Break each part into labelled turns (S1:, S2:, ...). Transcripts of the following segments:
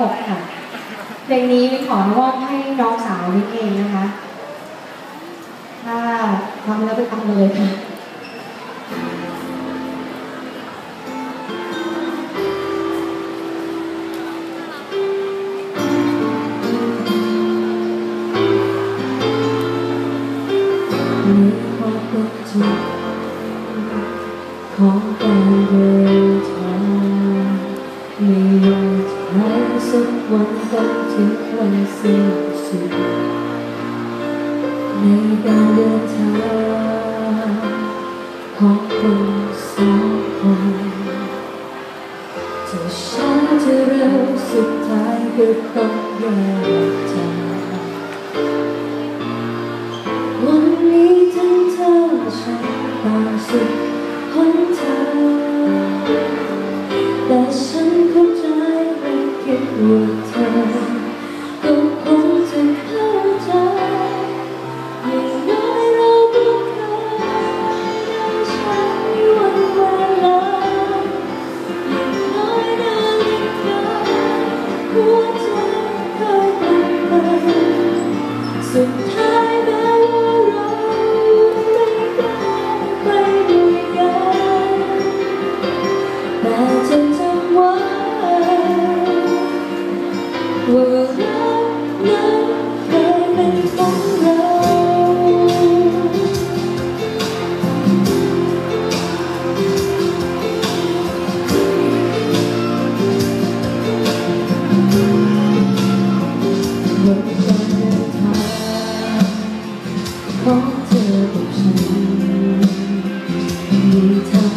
S1: หกค่ะ เพลงนี้วิขอมอบให้น้องสาววิเองนะคะ ถ้าทำแล้วไปทำเลยค่ะ
S2: ของการเดินทาง สักวันต้องถึงวันสิ้นสุดในการเดินทางของคนสองคนจะช้าจะเร็วสุดท้ายก็ต้องแยกจาก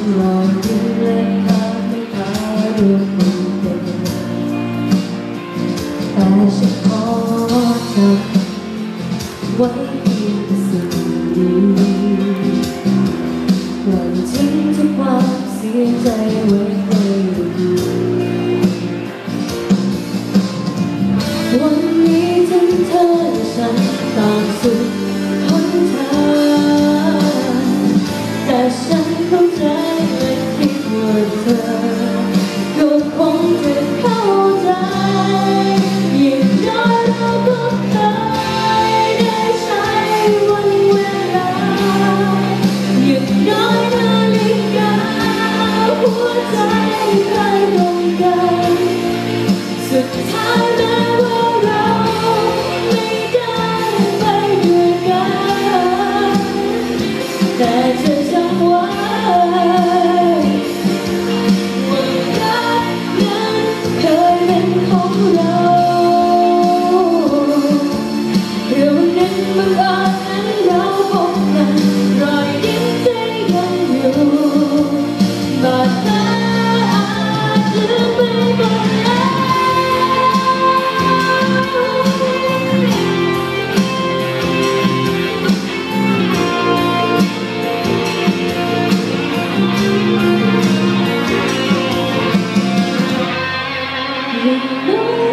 S2: มีทั้งรอยยิ้มและภาพไม่ตารวมกันเป็นแต่ฉันขอจำไว้เพียงแต่สิ่งดีปล่อยทิ้งทุกความเสียใจไว้ให้ดีวันนี้ทั้งเธอและฉันต่างสุด Lord.